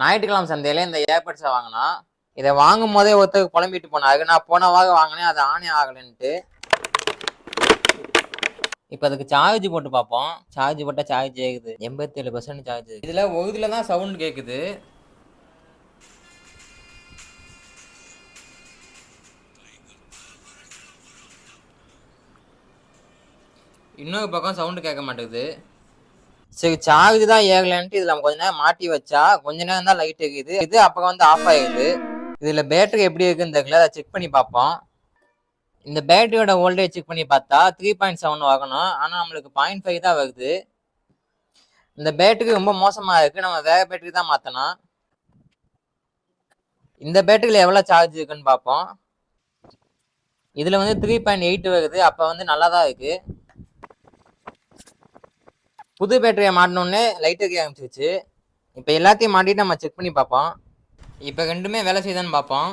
ஞாயிற்றுக்கிழமை சந்தையில இந்த ஏர்பட்ஸை வாங்கினா இதை வாங்கும் போதே ஒருத்தருக்கு புலம்பிட்டு போனாரு. நான் போன வாரம் வாங்கினேன் அது ஆனே ஆகலைன்ட்டு. இப்போ அதுக்கு சார்ஜ் போட்டு பார்ப்போம். சார்ஜ் போட்டால் சார்ஜ் கேட்குது எண்பத்தேழு பர்சன்ட் சார்ஜ் இதில் ஒரு இதில் தான் சவுண்ட் கேட்குது இன்னொரு பக்கம் சவுண்டு கேட்க மாட்டேங்குது. சரி சார்ஜ் தான் ஏகலன்ட்டு இதில் நம்ம கொஞ்ச நேரம் மாட்டி வச்சா கொஞ்ச நேரம் தான் லைட் இருக்குது. இது அப்புறம் வந்து ஆஃப் ஆகிடுது இதில் பேட்டரி எப்படி இருக்குன்னு தெரியல. அதை செக் பண்ணி பார்ப்போம். இந்த பேட்டரியோட வோல்டேஜ் செக் பண்ணி பார்த்தா த்ரீ பாயிண்ட் செவன் வாங்கணும். ஆனால் நம்மளுக்கு பாயிண்ட் ஃபைவ் தான் வருது. இந்த பேட்டரி ரொம்ப மோசமாக இருக்குது நம்ம வேறு பேட்டரி தான் மாற்றணும் இந்த பேட்டரியில் எவ்வளோ சார்ஜ் இருக்குன்னு பார்ப்போம். இதில் வந்து த்ரீ பாயிண்ட் எயிட் வருது. அப்போ வந்து நல்லா தான் இருக்குது புது பேட்டரியை மாட்டினோடனே லைட் எரிய ஆரம்பிச்சிருச்சு இப்போ எல்லாத்தையும் மாட்டிட்டு நம்ம செக் பண்ணி பார்ப்போம். இப்போ ரெண்டுமே வேலை செய்யுதான்னு பார்ப்போம்.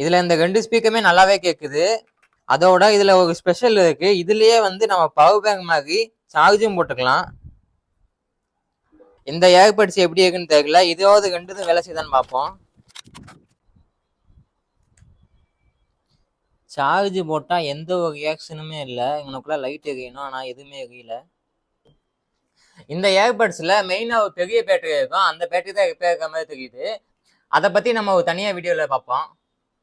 இதில் இந்த ரெண்டு ஸ்பீக்கருமே நல்லாவே கேட்குது அதோட இதில் ஒரு ஸ்பெஷல் இருக்குது இதுலேயே வந்து நம்ம பவர் பேங்க் மாதிரி சார்ஜும் போட்டுக்கலாம். இந்த ஏகப்படிச்சு எப்படி இருக்குன்னு தெரியல. இதாவது கண்டுதும் வேலை செய்யுதான்னு பார்ப்போம். சார்ஜ் போட்டால் எந்த ஒரு ரியாக்ஷனுமே இல்லை. எங்களுக்குள்ள லைட் எரியணும். ஆனால் எதுவுமே எரியல. இந்த ஏர்பட்ஸில் மெயினாக ஒரு பெரிய பேட்டரி இருக்கும். அந்த பேட்டரி தான் ரிப்பேர் இருக்கிற மாதிரி தெரியுது. அதை பற்றி நம்ம ஒரு தனியாக வீடியோவில் பார்ப்போம்.